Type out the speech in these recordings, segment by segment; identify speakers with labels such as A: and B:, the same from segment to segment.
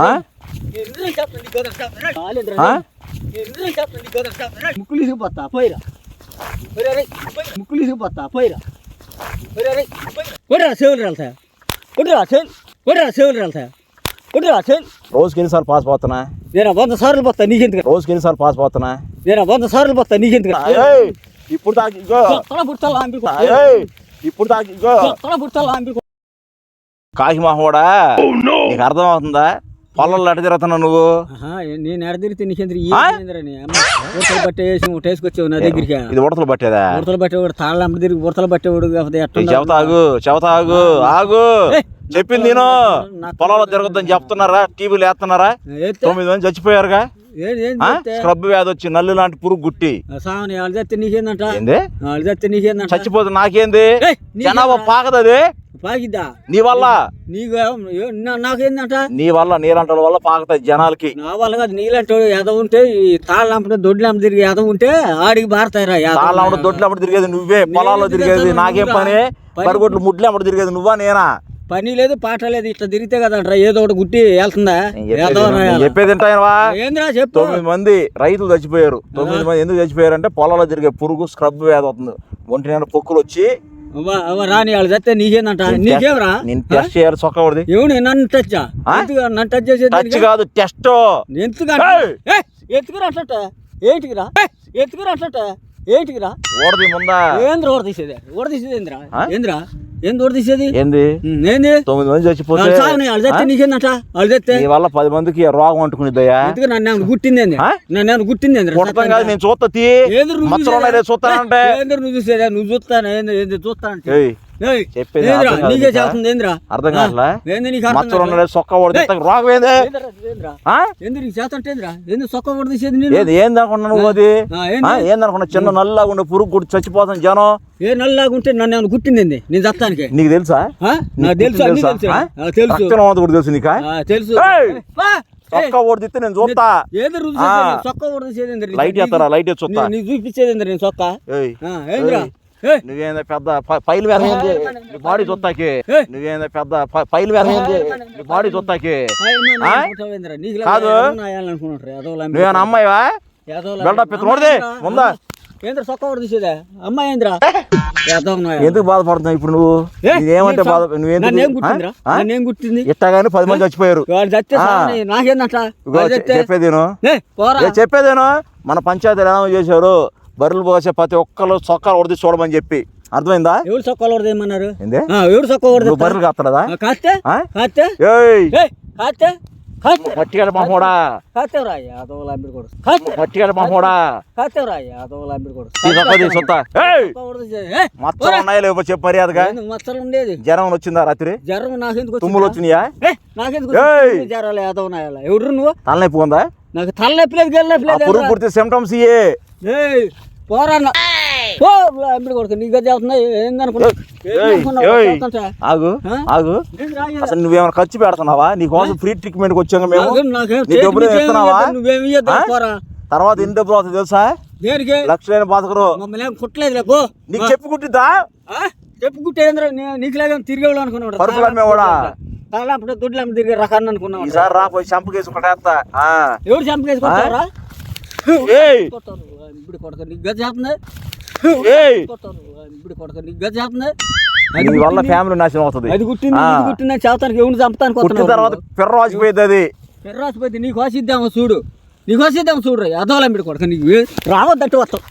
A: ఆ? ఆ?
B: ముక్కులు ఇసిగిపోతా పోయిరా. ముక్కులు ఇసిగిపోతా పోయిరా. కొట్టురా చెవులు రాలతా కొట్టురా చెవులు కొట్టురా చెవులు రాలతా కొట్టురా చెవులు
A: రోజుకి ఎన్నిసార్లు పాస్ పోతున్నా?
B: నేను వంద సార్లు పోతా నీకెందుకు
A: రోజుకి ఎన్నిసార్లు పాస్ పోతున్నా?
B: నేను వంద సార్లు పోతా నీకెందుకు
A: ఏయ్, ఇప్పుడు దాకా ఇగో.
B: తల పుట్టాలా అంబి
A: ఏయ్, ఇప్పుడు దాకా ఇగో
B: తల పుట్టాలా అంబి
A: కాకి మహోడా నీకు అర్థం అవుతుందా పొలంలో ఎట తిరుగుతున్నావు నువ్వు.
B: నేను ఎడ తిరిగితే ఉడతలు పట్టేసి వేసుకొచ్చావు నా దగ్గరికి.
A: ఇది ఉడతలు పట్టేదా?
B: ఉడతలు పట్టేవాడు తాళ్ళంప తిరిగి ఉడతలు పట్టేవాడు
A: చెబుతా ఆగు చెబుతా ఆగు ఆగు. చెప్పింది నేను.
B: నాకు-
A: పొలంలో తిరగొద్దని చెప్తున్నారా? టీవీలు వేస్తున్నారా? తొమ్మిది మంది చచ్చిపోయారుగా? స్క్రబ్ వ్యాధి వచ్చి నల్లు లాంటి పురుగు గుట్టి.
B: నీకేందంట? నీకేందంట?
A: చచ్చిపోతే నాకేంది?
B: ఏయ్, నీకేందా?
A: జనాభా పాకదది.
B: పాకిద్దా?
A: నీ వల్ల.
B: నీకు నాకేందంట?
A: నీ వల్ల నీలంటల వల్ల పాకుతాయి జనాలకి.
B: నా వల్ల కాదు నీళ్ళంటే ఎద ఉంటే ఈ తాళ్ళంపట దొడ్లంప తిరిగి ఎద ఉంటే ఆడికి బారతాయిరా
A: తాళ్ళప్పుడు దొడ్లప్పుడు తిరిగేది నువ్వే. పొలాల్లో తిరిగేది నాకేం? పని?
B: పని-
A: బరిగొడ్లు ముడ్లు అప్పుడు తిరిగేది నువ్వా నేనా?
B: పని లేదు పాట లేదు ఇట్లా తిరిగితే కదంటారా ఏదో ఒకటి గుట్టి వెళ్తుందా
A: చెప్పేది
B: ఏందిరా చెప్పు?
A: తొమ్మిది మంది రైతులు చచ్చిపోయారు. తొమ్మిది మంది ఎందుకు చచ్చిపోయారు అంటే పొలంలో తిరిగే పురుగు స్క్రబ్ వ్యాధి అవుతుంది ఒంటి పొక్కులు వచ్చి
B: రాని వాళ్ళు చేస్తే నీకేందంట నీకేమరా
A: నేను టెస్ట్ చేయాలి చొక్కబడిది
B: ఎవడు నన్ను టచ్? నన్ను టచ్ చేసేది
A: టచ్ కాదు టెస్ట్
B: ఎందుకు
A: ఏయ్!
B: ఎత్తుకురా అట్లట ఏంటికిరా ఎత్తుకురా అట్లట ఏంటికిరా
A: ఓడది ముందా
B: ఏంద్ర ఓడ తీసేది ఓడ తీసేది ఏంద్రా? ఏంద్రా ఏంది ఓడ తీసేది?
A: ఏంది?
B: ఏంది?
A: తొమ్మిది మంది చచ్చిపోతే
B: తెస్తే
A: నీ వల్ల పది మందికి రోగం అంటుకునిద్దయ్యా.
B: ఎందుకు నన్ను గుట్టింది? నన్ను గుట్టింది
A: కొడతాం కాదు నేను చూస్తా తీ. మచ్చలు ఉన్నాయి చూస్తానంటే.
B: నువ్వు చూసేదా? నువ్వు చూస్తాను? ఏంది ఏంది చూస్తానంటే?
A: చెప్పేది అర్థం మచ్చలు సొక్క రోగం ఏంది
B: సొక్క నేను
A: ఏది ఏంది అనుకున్నా నువ్వు అది? ఏందనుకున్నా చిన్న నల్లగా ఉండే పురుగు గుడి చచ్చిపోతాం జనం.
B: ఏ నల్లలాగుంటే నన్ను ఏమైనా గుట్టింది నేను చస్తానికి
A: నీకు తెలుసా?
B: నాకు తెలుసు తెలుసు? తెలుసు.
A: నీకా?
B: తెలుసు!
A: చొక్క ఓడి తిస్తే నేను చూస్తా.
B: ఏది ఏంది?
A: లైట్ చేస్తారా? లైట్ చూస్తా.
B: నీకు చూపించేది నేను సొక్క?
A: నువ్వేందా పెద్ద పైలు వేరేంది నీ బాడీ చూస్తాకి. నువ్వేందా పెద్ద పైలు వేరేంది నీ బాడీ చూస్తాకి కాదు. నువ్వేనా అమ్మాయివా? బిల్డప్ నోడిదే,
B: అమ్మాయిరా?
A: ముందా?
B: ఏంద్రా సొక్క కూడా తీసేదా? అమ్మాయి ఏంద్రా.
A: ఎందుకు బాధపడుతున్నావు ఇప్పుడు నువ్వు?
B: నేను
A: బాధ?
B: నన్నేం గుర్తింది?
A: ఇట్టగానే పది మంది చచ్చిపోయారు.
B: నాకేందంట?
A: చెప్పేదేను. చెప్పేదేను. మన పంచాయతీలు ఏమో చేశారు? బర్రెలు పోసే ప్రతి ఒక్కరు చొక్కాలు ఉడిది చూడమని చెప్పి. అర్థమైందా?
B: ఎవరు
A: ఏంది?
B: ఆ, ఎవరు కొడదు
A: నువ్వు బర్రెలు కాస్తాడా
B: కాస్తే? కాస్తే?
A: మహోడా
B: యాదవుల అంబిడి కొడు
A: మహోడా
B: యాదవుల అంబిడి కొడు
A: ఈ సొత్త మచ్చలు ఉన్నాయా లేవో చెప్పు మర్యాదగా.
B: మచ్చలు ఉండేది?
A: జ్వరం వచ్చిందా రాత్రి?
B: జ్వరం నాకెందుకు?
A: తుమ్ములు వచ్చినాయా?
B: నాకెందుకు జ్వరాలు యాదవ్ నాయాల ఎవరు నువ్వు?
A: తలనొప్పి ఉందా?
B: నాకు తలనొప్పి లేదు గెల్లనొప్పి
A: ఆ
B: లేదు
A: పురుగు పుడితే సిమ్టమ్స్ ఇయే
B: ఏయ్ పోరా అన్న. పో అంబిడి కొడుకు నీకు అది అవుతున్నా ఏందనుకున్నావు
A: ఏయ్,
B: ఏందనుకున్నావు?
A: ఏయ్.
B: చేస్తుంటే.
A: ఆగు
B: ఆ?
A: ఆగు? అసలు నువ్వేమైనా ఖర్చు పెడుతున్నావా నీ కోసం ఫ్రీ ట్రీట్మెంట్ వచ్చాక మేము నీ డబ్బులు ఇస్తున్నావా? తర్వాత ఎన్ని డబ్బులు అవుతుంది తెలుసా
B: దేనికి
A: లక్షలైన
B: ఏం కుట్టలేదు పో
A: నీకు చెప్పి కుట్టిద్దా?
B: చెప్పు కుట్టేంద్ర నీకు తిరిగేవాళ్ళు అనుకున్నాడు
A: పరుపులు అమ్మేవాడా?
B: తాళప్పుడు దుడ్లు అమ్మ తిరిగే రకాన్ని అనుకున్నావు
A: ఈసారి రా పోయి చంపకేసి ఒకటేస్తా ఆ.
B: ఎవరు చంపకేసుకుంటారా
A: ఏయ్
B: ఇప్పుడు కొడక చేస్తుంది
A: ఏయ్!
B: ఇప్పుడు కొడక నీకు గది చేస్తుంది
A: నీ వల్ల ఫ్యామిలీ నాశనం అవుతుంది.
B: అది. ఇది కుట్టింది చేస్తానికి ఎవరిని చంపుతానికి
A: పుట్టిన తర్వాత పిర్ర వాసిపోయింది అది.
B: పెర్రాసిపోతే నీకు వాసిద్దాము చూడు? నీకు వాసిద్దాము చూడు అదోలా అంబిడి కొడక నీకు రావద్దంటే వస్తావు.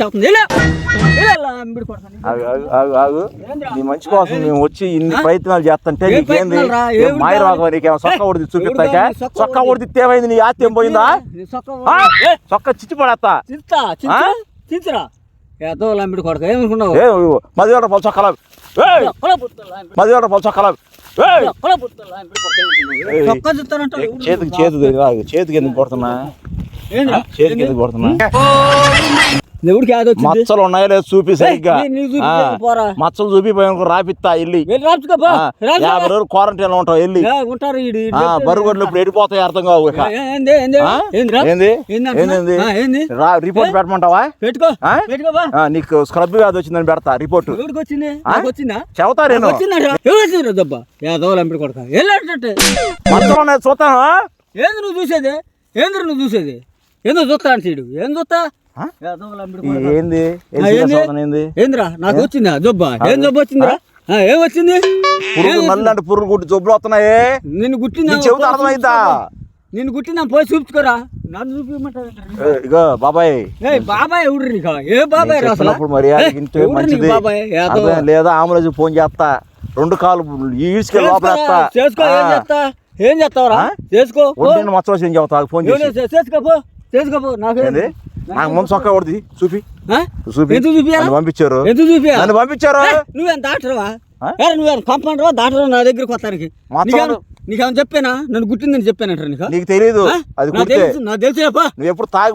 B: చెప్తుంది.
A: నీ మంచి కోసం మేము వచ్చి ఇన్ని ప్రయత్నాలు చేస్తుంటే నీకేంది? మాయ? రాఘవ నీకేమో సొక్క ఉడిది చూపిస్తాక?
B: సొక్క.
A: ఉడితే ఏమైంది? నీ ఆస్తి ఏం పోయిందా?
B: సొక్క
A: చిచ్చి
B: చించరా అదోలా అంబిడి కొడక ఏమనుకున్నావు?
A: చొక్కలా చొక్కలా.
B: చొక్కా చూస్తానంటే
A: ఏ, చేతికి చేతి చేతికి ఎందుకు కొడుతున్నా? చేతికి ఎందుకు కొడుతున్నా?
B: వచ్చింది.
A: మచ్చలు ఉన్నాయో లేదు చూపి సరిగ్గా. మచ్చలు చూపిపోయాను రాపిస్తా వెళ్ళి. యాభై రోజులు క్వారంటైన్లో ఉంటావు వెళ్ళి.
B: ఉంటారు
A: బరుగొడ్లు ఇప్పుడు ఎడిపోతాయి అర్థం కావు
B: ఏంది? ఏందిరా
A: రిపోర్ట్ పెట్టమంటావా?
B: పెట్టుకో
A: నీకు స్క్రబ్ వ్యాధి వచ్చిందని పెడతా రిపోర్ట్
B: ఎవరికి
A: చెబుతా నేను. మచ్చలు ఉన్నాయి చూస్తాను
B: ఏంది నువ్వు చూసేది? ఏంది నువ్వు చూసేది? ఏందో చూస్తా సీడు ఏం చూస్తా?
A: ఏంది?
B: ఏందిరా? నాకు వచ్చిందా జబ్బ? ఏం జబ్బు వచ్చిందిరా? ఏం వచ్చింది?
A: నల్లంటి గుట్టి జబ్బులు వస్తున్నాయి.
B: నిన్ను గుట్టిందా
A: చెబుతా అర్థమైందా?
B: నిన్ను పోయి చూపించుకోరా. నన్ను
A: ఇగో బాబాయ్.
B: బాబాయ్ నీకు ఏ బాబాయ్ రా అసలు?
A: చెప్పినప్పుడు మర్యాద
B: ఏ,
A: వింటే
B: ఎవడు నీకు
A: మంచిది. లేదా? ఆంబులెన్స్ ఫోన్ చేస్తా. రెండు కాలు ఈడ్చుకెళ్ళి లోపల.
B: చేసుకో ఏం చేస్తా ఏం చేస్తావురా? చేసుకో
A: ఏం చెబుతా ఫోన్
B: ఎవరు
A: చేసి
B: చే- చేసుకోపో చేసుకోపో నాకు
A: నాకు ముందు సొక్క కొడుది చూపి.
B: ఎందుకు
A: పంపించారు.
B: ఎందుకు చూపియా
A: నన్ను పంపించారు.
B: నువ్వేం డాక్టర్వా? నువ్వేం కంపౌండర్వా డాక్టర్ నా దగ్గరికి వస్తానికి. నీకేం నీకేమైనా చెప్పానా? నన్ను గుట్టిందని చెప్పానంటారు నీకు?
A: నీకు తెలియదు? అది
B: తెలుసు నాకు
A: నువ్వు ఎప్పుడు తాగి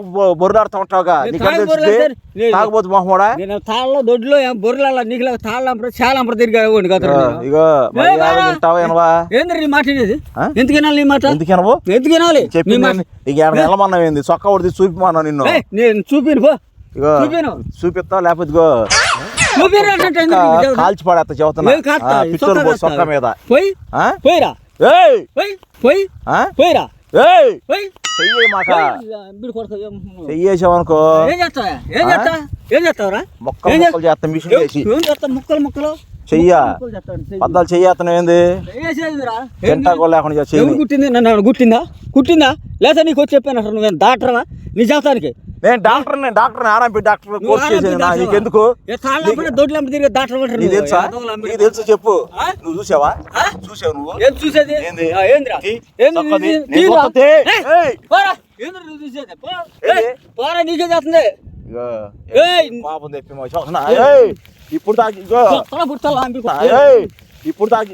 A: ఉంటావుగా. తాగబోతు మొహమోడా?
B: నేను తాళ్ళలో దొడ్లో ఏం బొర్రెల నీకు తాళ్ళ చాలా తిరిగి కదా
A: ఇగో
B: ఏంద్ర నీ మాట? ఎందుకు వినాలి నీ మాట?
A: ఎందుకు వినవు?
B: ఎందుకు వినాలి?
A: నీకు ఏంది? సొక్క కొడితే నిన్ను?
B: నేను చూపిను పో.
A: ఇగో చూపిస్తావు? లేకపోతే ఇగో? కాల్చి పడేస్తా చెబుతున్నా.
B: సొక్క
A: మీద.
B: పోయి
A: ఆ?
B: పోయిరా.
A: ఏయ్!
B: పోయి పోయి
A: ఆ?
B: పోయిరా.
A: ఏయ్!
B: పోయి.
A: చెయ్యి మాక.
B: బిడ్డ కొడతా ఏం
A: చెయ్యేసావనుకో.
B: ఏం చేస్తావా? ఏం చేస్తా? ఏం చేస్తావురా?
A: మొక్కలు
B: ఏం
A: మొక్కలు చేస్తా? మిషన్ చేసి.
B: ఏం చేస్తా? ముక్కలు ముక్కలు?
A: చెయ్యా.
B: ముక్కలు చేస్తాడు, చెయ్యి.
A: పద్దాలు చెయ్యేస్తున్నావు ఏంది?
B: వేసేదిరా.
A: తింటా కూడా లేకుండా
B: ఎవరు
A: చెయ్యి
B: కుట్టింది నన్ను ఏమైనా కుట్టిందా కుట్టిందా లేదా నీకు వచ్చి చెప్పాను అసలు నువ్వేం డాక్టర్వా? నీ చేస్తానికి
A: నేను డాక్టర్ నేను డాక్టర్ ఆర్ఎంపీ డాక్టర్ కోర్స్ చేసేది నీకు
B: నువ్వు.
A: తెలుసా? నీకు చెప్పు? నువ్వు చూసావా? చూసావు నువ్వు?
B: ఏం చూసేది?
A: ఏంది?
B: పోరా. నీకే చేస్తుంది.
A: పాపం తెప్పి ఇప్పుడు దాకా ఇప్పుడు దాకా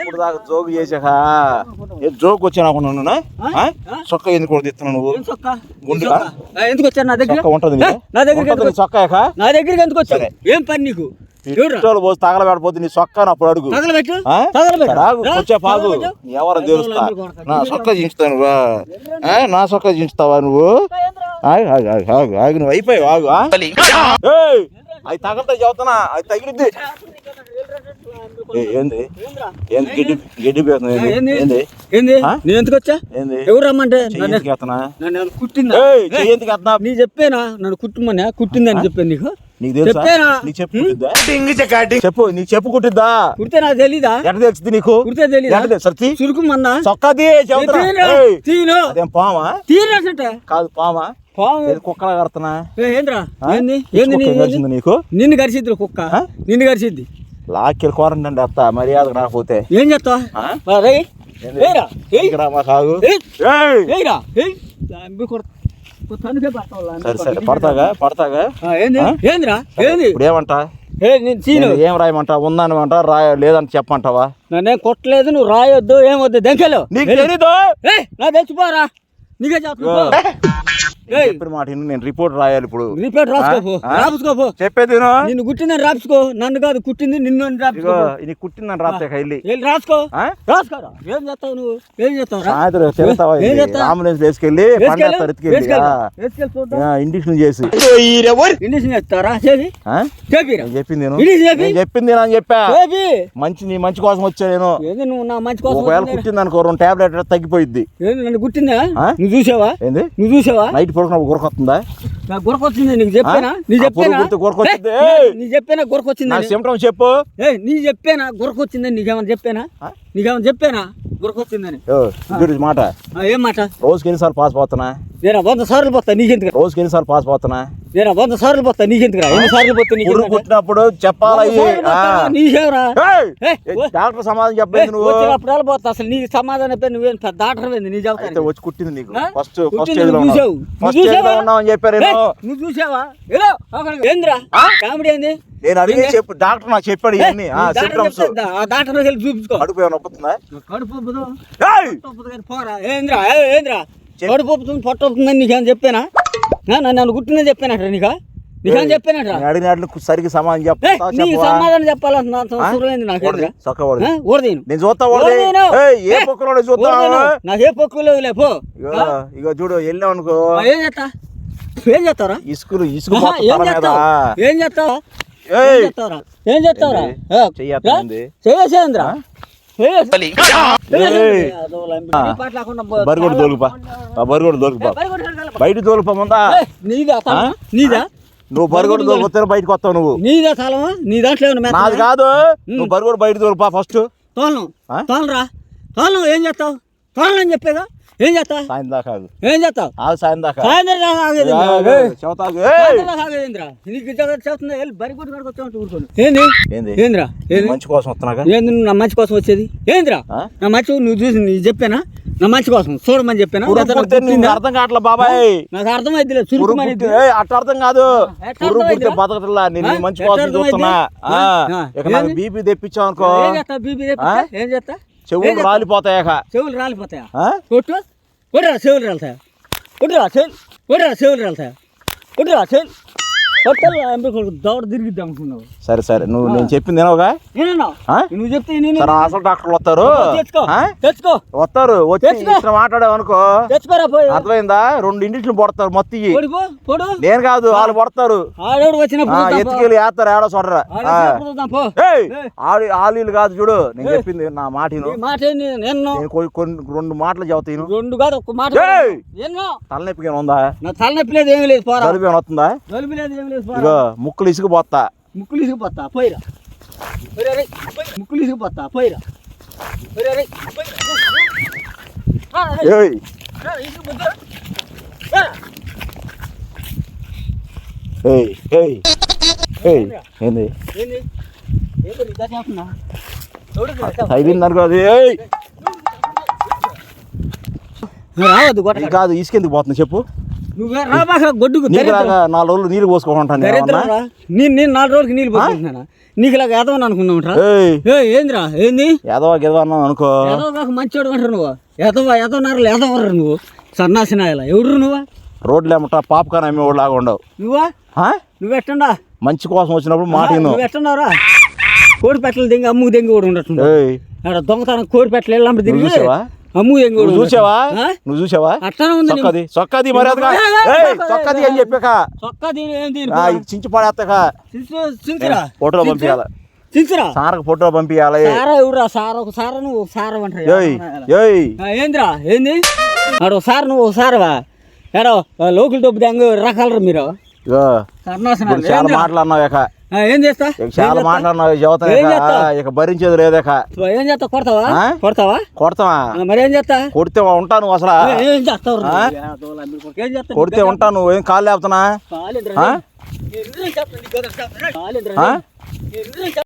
A: ఇప్పుడు దాకా జోగు చేసాక ఏ జోక్ వచ్చాను? చొక్క ఎందుకు కూడా తెస్తున్నావు నువ్వు? గుండుగా?
B: ఎందుకు వచ్చారు నా దగ్గర?
A: ఉంటది
B: నా దగ్గరికి
A: ఉంటది నీ
B: దగ్గరికి ఎందుకు వచ్చావు
A: సరే.
B: ఏం పని నీకు?
A: పెట్రోల్ పోసి తగలబెడపోతే నీ చొక్క అని అప్పుడు అడుగు. వచ్చే పాగు. ఎవరు తెలుస్తా? నా నువ్వు? ఆ? నా చొక్క చించుతావా నువ్వు? ఆగు ఆగు ఆగు ఆగు ఆగు నువ్వు అయిపోయావు ఆగు అవి తగలతాయి చెబుతున్నా. అవి తగిలిద్ది. ఏంది?
B: ఏందిరా?
A: ఏంది? గడ్డి గడ్డి పోతుంది
B: ఆ, ఏంది?
A: ఏంది?
B: ఏంది?
A: ఆ?
B: నేను ఎందుకు వచ్చా?
A: ఏంది?
B: ఎవరు రమ్మంటే? నన్ను కుట్టిందా?
A: ఏయ్ చెయ్యి ఎందుకు ఎత్తనా?
B: నీ చెప్పేనా? నన్ను కుట్టుమన్నా? కుట్టిందని చెప్పాను నీకు?
A: నీకు తెలుసా?
B: చెప్పేనా?
A: నీకు చెప్పు కుట్టిద్దా? చెప్పు నీకు చెప్పు కుట్టిద్దా?
B: కుడితే నాకు తెలీదా?
A: ఎట్ట తెలిసింది నీకు?
B: కుడితే
A: సర్తి
B: చురుకుమన్నా?
A: చొక్కాది
B: తీను.
A: అదేం పామా కాదు పామా కుక్కలా కడుతున్నా?
B: ఏంద్రా? ఏంది? ఏంది
A: నీకు?
B: నిన్ను కరిసిద్ది కుక్క? నిన్ను కరిసిద్ది
A: లాక్కెళ్ళి కోరండి అత్త. మర్యాద రాకపోతే.
B: ఏం అంబి
A: సరే సరే. పడతాగా పడతాగా? ఏమంటా?
B: ఏ
A: రాయమంటా? ఉందనమంట రాయ లేదని చెప్పమంటావా?
B: నన్నేం కొట్టలేదు నువ్వు రాయొద్దు ఏమొద్దు దెంకలు.
A: నీకు తెలీదు.
B: నా తెచ్చిపోరా నీకే ఏయ్
A: చెప్పిన మాట నేను రిపోర్ట్ రాయాలి ఇప్పుడు.
B: రిపేట్ రాసుకోపో
A: చెప్పేది.
B: నిన్ను కుట్టిందని రాసుకో నన్ను కాదు కుట్టింది నిన్ను రాసుకో
A: ఇది కుట్టిందని రాస్తే వెళ్ళి
B: రాసుకో. ఏం చేస్తావు నువ్వు? ఏం చేస్తావు
A: సాయంత్రం? అంబులెన్స్ వేసుకెళ్ళి ఇండిక్షన్ చేసి.
B: ఇండిషన్ చేస్తారా? చేసి
A: చెప్పింది చెప్పింది అని చెప్పా.
B: చేపి
A: మంచి నీ మంచి కోసం వచ్చా నేను.
B: ఏంది నువ్వు నా మంచి కోసం
A: ఒకవేళ? కుట్టింది అనుకో రెండు టాబ్లెట్ తగ్గిపోయిద్ది.
B: ఏంది నన్ను గుట్టిందా
A: ఆ?
B: నువ్వు చూసావా?
A: ఏంది?
B: నువ్వు చూసావా?
A: నైట్ పడుకున్నప్పుడు గురకొస్తుందా?
B: నాకు గురకొచ్చింది నీకు చెప్పానా? నీ చెప్పానా?
A: గురకొచ్చింది.
B: చెప్పానా గురకొచ్చింది
A: చెప్పు.
B: ఏ నీ చెప్పానా గురకొచ్చిందని నీకేమైనా చెప్పానా? నీకేమైనా చెప్పానా గురకొచ్చిందని
A: మాట.
B: ఏం మాట?
A: రోజుకి ఎన్నిసార్లు పాస్ పోతున్నా?
B: నేను వంద సార్లు పోతా నీకెందుకు
A: రోజుకి ఎన్నిసార్లు పాస్ పోతున్నా?
B: నేను వంద సార్లు పోతా నీకెందుకురా ఎన్ని సార్లు పోతా
A: పురుగు
B: నీకెందుకు
A: కుట్టినప్పుడు చెప్పాలి డాక్టర్ సమాధానం చెప్పలేదు నువ్వు?
B: వచ్చినప్పుడు పోతా? అసలు నీకు సమాధానం పేరు నువ్వేం పెద్ద డాక్టర్ ఏంది? నీ
A: అయితే
B: చెబుతాను
A: వచ్చి కుట్టింది నీకు? ఫస్ట్ ఫస్ట్
B: ఏజ్లో.
A: ఉన్నావు.
B: నువ్వు
A: ఫస్ట్ ఏజ్లో
B: చూసావా?
A: ఉన్నావు అని చెప్పారు
B: నువ్వు చూసావా? అక్కడికి ఏందిరా? కామెడీ ఏంది?
A: నేను అడిగి
B: ఏంది?
A: చెప్పు డాక్టర్ నాకు చెప్పాడు ఇవన్నీ. సిమ్టమ్స్
B: చెప్తా, ఆ డాక్టర్ చూపించుకో.
A: కడుపు ఏమైనా నొప్పుతుందా?
B: కడుపు పోరా. ఏంద్రా? ఏంద్రా?
A: చెప్పు.
B: పొట్ట ఉబ్బుతుందని నీకేం చెప్పానా? నన్ను నన్ను గుర్తుందే చెప్పానట నీకా? నీకని చెప్పానట
A: నేను అడిగినట్లు సరిగ్గా సమాధానం చెప్పవా?
B: సమాధానం చెప్పాలంటే నాకు. ఓడదేను
A: నేను. చూస్తా. ఏయ్, ఏ? పొక్కలో చూస్తా
B: నాకే పొక్కులు లే పో.
A: ఇగో ఇగో చూడు వెళ్ళాం అనుకో.
B: ఏం చేస్తా? ఏం చేస్తారా
A: ఇసుకులు ఇసుకు
B: ఏం చేస్తావు ఏం చేస్తావా? ఏం
A: ఏయ్.
B: చేస్తావురా? ఏం చేస్తావురా?
A: ఏంది? బరిగొడు ఆ బరిగొడు
B: వెళ్ళాలి.
A: బయట దొరుకుపా ముందా?
B: నీదా? నీదా?
A: నువ్వు బరిగొడు దొరికితే బయటకు వస్తావు నువ్వు.
B: నీదా తలమా? నీ దాంట్లో?
A: నాది కాదు. నువ్వు బరిగొడు బయట దొరుకుపా ఫస్ట్.
B: తోలను? తోలరా. తోలను ఏం చేస్తావు? తోలను అని చెప్పేగా ఏం చేస్తావు?
A: సాయం దాకా.
B: ఏం చేస్తావు?
A: ఆగు సాయం దాకా.
B: చేస్తుంది బరి కొట్టు ఊరుకోను. ఏంది?
A: ఏంది?
B: ఏందిరా?
A: మంచి కోసం వస్తున్నాగా?
B: ఏంది నా మంచి కోసం వచ్చేది? ఏందిరా?
A: ఆ?
B: నా మంచి నువ్వు చూసి నీకు చెప్పానా? నా మంచి కోసం చూడమని చెప్పానా?
A: అర్థం కావట్లే బాబాయ్.
B: నాకు లేదు
A: పురుగు
B: చురుకుమని
A: అట్ట అర్థం కాదు. పురుగు? బతకట్లా. నేను నీ
B: ఆ?
A: మంచి కోసం? చూస్తున్నా. ఆ,
B: ఆ,
A: ఇక నాకు? బీపీ తెప్పించావు అనుకో.
B: ఏం చేస్తా బీపీ? ఏం చేస్తా
A: చెవులు
B: చేస్తా?
A: రాలిపోతాయక
B: చెవులు రాలిపోతాయా? కొట్టు. కొట్టురా చెవులు రాలుతాయా? కొట్టురా చెవులు. కొట్టురా చెవులు రాలుతాయా? కొట్టురా చెవులు. తిరిగిద్దాం అనుకున్నావు.
A: సరే సరే నువ్వు నేను చెప్పింది?
B: నువ్వు చెప్తే నేను
A: అసలు డాక్టర్లు వస్తారు.
B: తెచ్చుకో
A: వస్తారు వచ్చి మాట్లాడావు అనుకో. అర్థమైందా? రెండు ఇంటిట్లు పడతారు మొత్తం నేను కాదు వాళ్ళు పడతారు. ఎత్తుకెళ్ళి వేస్తారు ఏడో చూడరా ఆలీలు కాదు చూడు నేను చెప్పింది నా మాట రెండు మాటలు చెబుతాను
B: రెండు కాదు ఒక్క మాట
A: తలనొప్పి ఉందా?
B: తలనొప్పి లేదు ఏమీ లేదు పోరా.
A: వస్తుందా?
B: లేదు
A: ఇగో ముక్కులు ఇసుకుపోతా.
B: ముక్కులు ఇసిగిపోతా పోయిరా. ముక్కులు ఇసిగిపోతా పోయిరా.
A: ఏంది? తగిలింది అనుకో అది.
B: రావద్దు
A: కాదు ఇసుకెందుకు పోతుంది చెప్పు.
B: నువ్వు రాబాక గొడ్డుకు
A: నాలుగు రోజులు నీళ్ళు పోసుకోమంటాను.
B: నేను నేను నాలుగు రోజులకి నీళ్ళు పోసుకుంటున్నానా? నీకు ఇలాగ ఎదవని అనుకున్నావుట్రా ఏందిరా? ఏంది?
A: ఎదవా గెదవా అన్నావు అనుకో.
B: ఎదవ కాక మంచోడు అంటారు నువ్వు. ఎదవ ఎదవనారు ఎదవరు నువ్వు. సన్నాసినాయల. ఎవడు నువ్వా?
A: రోడ్లు ఏమంటా పాపకాన్ అమ్మేవాడు లాగా ఉండవు.
B: నువ్వా? నువ్వెట్టండా
A: మంచి కోసం వచ్చినప్పుడు మాట విను.
B: నువ్వెట్టండారా కోడి పెట్టలు దింగి అమ్ముకు దింగి కూడా ఆడ దొంగతనం కోడి పెట్టలు? అమ్ముకు దింగి కూడా
A: నువ్వు చూసావా? నువ్వు చూసావా?
B: ఉంది
A: చొక్కది చొక్కది మర్యాదగా చొక్కది అని చెప్పాక.
B: చొక్కా దీని ఏం దీని
A: ఆ, ఇది చించి పడేస్తాక ఫోటోలో. పంపించాలి సారకు ఫోటో పంపించాలి
B: సారా ఎవరురా? సారా ఒక సారా నువ్వు ఒక సారా ఏందిరా? ఏంది? ఆడు ఒకసారి నువ్వు ఏడో లోకల్ డబ్బు దాంగ రకాలరా మీరు?
A: చాలా
B: ఏం చేస్తా
A: చాలా? మాట్లాడినావు
B: ఏం
A: ఇక భరించేది లేదక
B: ఏం చేస్తా కొడతావా? కొడతావా
A: కొడతావా
B: మరి ఏం చేస్తా
A: కొడితే ఉంటాను అసలు
B: ఏ, చేస్తావు
A: కొడితే ఉంటాను ఏం కాళ్ళు లేపుతున్నా